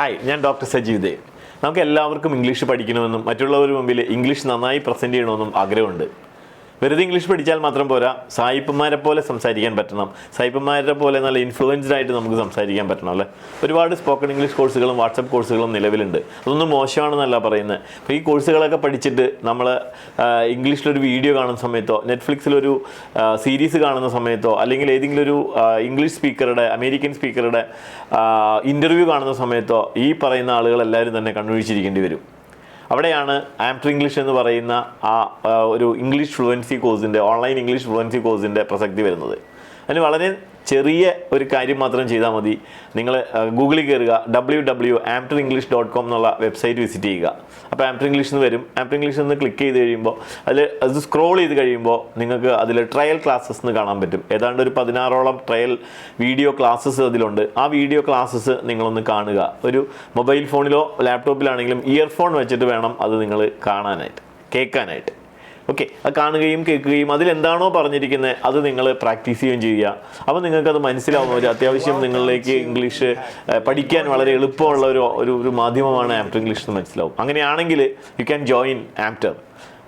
Hi ഞാൻ doctor Sajeev Dev നമുക്ക് എല്ലാവർക്കും ഇംഗ്ലീഷ് പഠിക്കണമെന്നും മറ്റുള്ളവർ മുമ്പിൽ ഇംഗ്ലീഷ് നന്നായി പ്രസന്റ് ചെയ്യണമെന്നും ആഗ്രഹമുണ്ട്. വെറുതെ ഇംഗ്ലീഷ് പഠിച്ചാൽ മാത്രം പോരാ. സായിപ്പന്മാരെ പോലെ സംസാരിക്കാൻ പറ്റണം. സായിപ്പന്മാരെ പോലെ നല്ല ഇൻഫ്ലുവൻസ്ഡ് ആയിട്ട് നമുക്ക് സംസാരിക്കാൻ പറ്റണം അല്ലേ? ഒരുപാട് സ്പോക്കൺ ഇംഗ്ലീഷ് കോഴ്സുകളും വാട്സപ്പ് കോഴ്സുകളും നിലവിലുണ്ട്. അതൊന്നും മോശമാണെന്നല്ല പറയുന്നത്. അപ്പോൾ ഈ കോഴ്സുകളൊക്കെ പഠിച്ചിട്ട് നമ്മൾ ഇംഗ്ലീഷിലൊരു വീഡിയോ കാണുന്ന സമയത്തോ നെറ്റ്ഫ്ലിക്സിലൊരു സീരീസ് കാണുന്ന സമയത്തോ അല്ലെങ്കിൽ ഏതെങ്കിലും ഒരു ഇംഗ്ലീഷ് സ്പീക്കറുടെ അമേരിക്കൻ സ്പീക്കറുടെ ഇന്റർവ്യൂ കാണുന്ന സമയത്തോ ഈ പറയുന്ന ആളുകൾ എല്ലാവരും തന്നെ കണ്ണുവീഴ്ചിരിക്കേണ്ടി വരും. അവിടെയാണ് ആംപ്റ്റർ ഇംഗ്ലീഷ് എന്ന് പറയുന്ന ആ ഒരു ഇംഗ്ലീഷ് ഫ്ലുവൻസി കോഴ്സിന്റെ ഓൺലൈൻ ഇംഗ്ലീഷ് ഫ്ലുവൻസി കോഴ്സിന്റെ പ്രസക്തി വരുന്നത്. അതിന് വളരെ ചെറിയ ഒരു കാര്യം മാത്രം ചെയ്താൽ മതി. നിങ്ങൾ ഗൂഗിളിൽ കയറുക ഡബ്ല്യൂ ഡബ്ല്യൂ ആംപ്റ്റർ ഇംഗ്ലീഷ് ഡോട്ട് കോം എന്നുള്ള വെബ്സൈറ്റ് വിസിറ്റ് ചെയ്യുക. അപ്പോൾ ആംപ്റ്റർ ഇംഗ്ലീഷ് എന്ന് വരും. ആംപ്റ്റർ ഇംഗ്ലീഷ് എന്ന് ക്ലിക്ക് ചെയ്ത് കഴിയുമ്പോൾ അതിൽ അത് സ്ക്രോൾ ചെയ്ത് കഴിയുമ്പോൾ നിങ്ങൾക്ക് അതിൽ ട്രയൽ ക്ലാസ്സസ് എന്ന് കാണാൻ പറ്റും. ഏതാണ്ട് ഒരു പതിനാറോളം ട്രയൽ വീഡിയോ ക്ലാസ്സസ് അതിലുണ്ട്. ആ വീഡിയോ ക്ലാസ്സസ് നിങ്ങളൊന്ന് കാണുക. ഒരു മൊബൈൽ ഫോണിലോ ലാപ്ടോപ്പിലാണെങ്കിലും ഇയർഫോൺ വെച്ചിട്ട് വേണം അത് നിങ്ങൾ കാണാനായിട്ട് കേൾക്കാനായിട്ട്. ഓക്കെ അത് കാണുകയും കേൾക്കുകയും അതിലെന്താണോ പറഞ്ഞിരിക്കുന്നത് അത് നിങ്ങൾ പ്രാക്ടീസ് ചെയ്യുകയും ചെയ്യുക. അപ്പോൾ നിങ്ങൾക്കത് മനസ്സിലാവുന്ന ഒരു അത്യാവശ്യം നിങ്ങളിലേക്ക് ഇംഗ്ലീഷ് പഠിക്കാൻ വളരെ എളുപ്പമുള്ള ഒരു ഒരു ഒരു മാധ്യമമാണ് ആപ്റ്റർ ഇംഗ്ലീഷ് എന്ന് മനസ്സിലാവും. അങ്ങനെയാണെങ്കിൽ യു ക്യാൻ ജോയിൻ ആപ്റ്റർ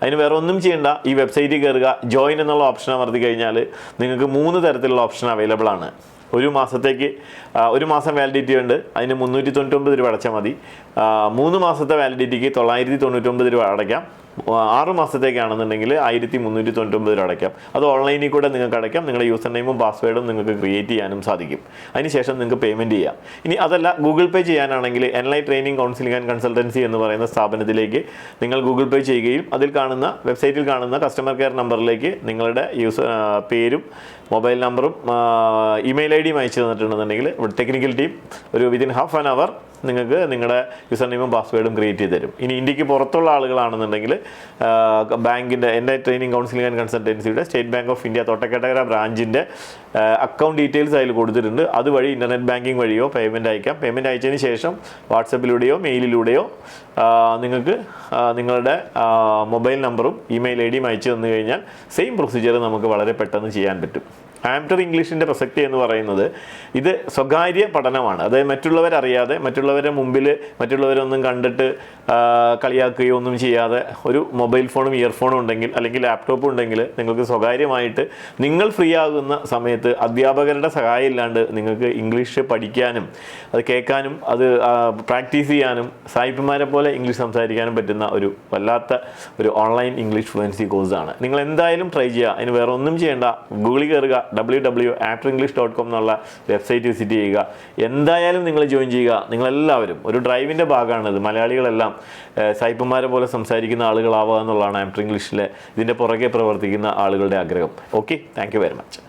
അതിന് വേറെ ഒന്നും ചെയ്യേണ്ട. ഈ വെബ്സൈറ്റിൽ കയറുക ജോയിൻ എന്നുള്ള ഓപ്ഷൻ അമർത്തി കഴിഞ്ഞാൽ നിങ്ങൾക്ക് മൂന്ന് തരത്തിലുള്ള ഓപ്ഷൻ അവൈലബിൾ ആണ്. ഒരു മാസത്തേക്ക് ഒരു മാസം വാലിഡിറ്റി ഉണ്ട്. അതിന് മുന്നൂറ്റി തൊണ്ണൂറ്റൊമ്പത് രൂപ അടച്ചാൽ മതി. മൂന്ന് മാസത്തെ വാലിഡിറ്റിക്ക് തൊള്ളായിരത്തി തൊണ്ണൂറ്റൊമ്പത് രൂപ അടയ്ക്കാം. ആറ് മാസത്തേക്കാണെന്നുണ്ടെങ്കിൽ ആയിരത്തി മുന്നൂറ്റി തൊണ്ണൂറ്റൊമ്പത് രൂപ അടയ്ക്കാം. അത് ഓൺലൈനിൽ കൂടെ നിങ്ങൾക്ക് അടയ്ക്കാം. നിങ്ങളുടെ യൂസർ നെയിമും പാസ്വേഡും നിങ്ങൾക്ക് ക്രിയേറ്റ് ചെയ്യാനും സാധിക്കും. അതിനുശേഷം നിങ്ങൾക്ക് പേയ്മെന്റ് ചെയ്യാം. ഇനി അതല്ല ഗൂഗിൾ പേ ചെയ്യാനാണെങ്കിൽ എൻലൈ ട്രെയിനിങ് കൗൺസിലിംഗ് ആൻഡ് കൺസൾട്ടൻസി എന്ന് പറയുന്ന സ്ഥാപനത്തിലേക്ക് നിങ്ങൾ ഗൂഗിൾ പേ ചെയ്യുകയും അതിൽ കാണുന്ന വെബ്സൈറ്റിൽ കാണുന്ന കസ്റ്റമർ കെയർ നമ്പറിലേക്ക് നിങ്ങളുടെ യൂസർ പേരും മൊബൈൽ നമ്പറും ഇമെയിൽ ഐ ഡിയും അയച്ചു തന്നിട്ടുണ്ടെന്നുണ്ടെങ്കിൽ ടെക്നിക്കൽ ടീം ഒരു വിതിൻ ഹാഫ് ആൻ അവർ നിങ്ങൾക്ക് നിങ്ങളുടെ യൂസർ നെയിമും പാസ്വേഡും ക്രിയേറ്റ് ചെയ്ത് തരും. ഇനി ഇന്ത്യയ്ക്ക് പുറത്തുള്ള ആളുകളാണെന്നുണ്ടെങ്കിൽ ബാങ്കിന്റെ എന്റെ ട്രെയിനിങ് കൗൺസിലിംഗ് ആൻഡ് കൺസൾട്ടൻസിയുടെ സ്റ്റേറ്റ് ബാങ്ക് ഓഫ് ഇന്ത്യ തൊട്ടക്കട്ടകര ബ്രാഞ്ചിന്റെ അക്കൗണ്ട് ഡീറ്റെയിൽസ് അതിൽ കൊടുത്തിട്ടുണ്ട്. അതുവഴി ഇന്റർനെറ്റ് ബാങ്കിങ് വഴിയോ പേയ്മെന്റ് അയക്കാം. പേയ്മെന്റ് അയച്ചതിന് ശേഷം വാട്സപ്പിലൂടെയോ മെയിലിലൂടെയോ നിങ്ങൾക്ക് നിങ്ങളുടെ മൊബൈൽ നമ്പറും ഇമെയിൽ ഐ ഡിയും അയച്ചു തന്നു കഴിഞ്ഞാൽ സെയിം പ്രൊസീജിയർ നമുക്ക് വളരെ പെട്ടെന്ന് ചെയ്യാൻ പറ്റും. ആംപ്റ്റർ ഇംഗ്ലീഷിന്റെ പ്രസക്തി എന്ന് പറയുന്നത് ഇത് സ്വകാര്യ പഠനമാണ്. അതായത് മറ്റുള്ളവരറിയാതെ മറ്റുള്ളവരെ മുമ്പിൽ മറ്റുള്ളവരൊന്നും കണ്ടിട്ട് കളിയാക്കുകയോ ഒന്നും ചെയ്യാതെ ഒരു മൊബൈൽ ഫോണും ഇയർഫോണും ഉണ്ടെങ്കിൽ അല്ലെങ്കിൽ ലാപ്ടോപ്പ് ഉണ്ടെങ്കിൽ നിങ്ങൾക്ക് സ്വകാര്യമായിട്ട് നിങ്ങൾ ഫ്രീ ആകുന്ന സമയത്ത് അധ്യാപകരുടെ സഹായം ഇല്ലാണ്ട് നിങ്ങൾക്ക് ഇംഗ്ലീഷ് പഠിക്കാനും അത് കേൾക്കാനും അത് പ്രാക്ടീസ് ചെയ്യാനും സായിപ്പന്മാരെ പോലെ ഇംഗ്ലീഷ് സംസാരിക്കാനും പറ്റുന്ന ഒരു വല്ലാത്ത ഒരു ഓൺലൈൻ ഇംഗ്ലീഷ് ഫ്ലുവൻസി കോഴ്സാണ്. നിങ്ങൾ എന്തായാലും ട്രൈ ചെയ്യുക. അതിന് വേറെ ഒന്നും ചെയ്യേണ്ട. ഗൂഗിളിൽ കയറുക. ഡബ്ല്യൂ ഡബ്ല്യൂ ആപ്റ്റർ ഇംഗ്ലീഷ് ഡോട്ട് കോം എന്നുള്ള വെബ്സൈറ്റ് വിസിറ്റ് ചെയ്യുക. എന്തായാലും നിങ്ങൾ ജോയിൻ ചെയ്യുക. നിങ്ങളെല്ലാവരും ഒരു ഡ്രൈവിന്റെ ഭാഗമാണിത് മലയാളികളെല്ലാം സായിപ്പന്മാരെ പോലെ സംസാരിക്കുന്ന ആളുകളാവുക എന്നുള്ളതാണ് ആപ്റ്റർ ഇംഗ്ലീഷിലെ ഇതിന്റെ പുറകെ പ്രവർത്തിക്കുന്ന ആളുകളുടെ ആഗ്രഹം. Okay thank very much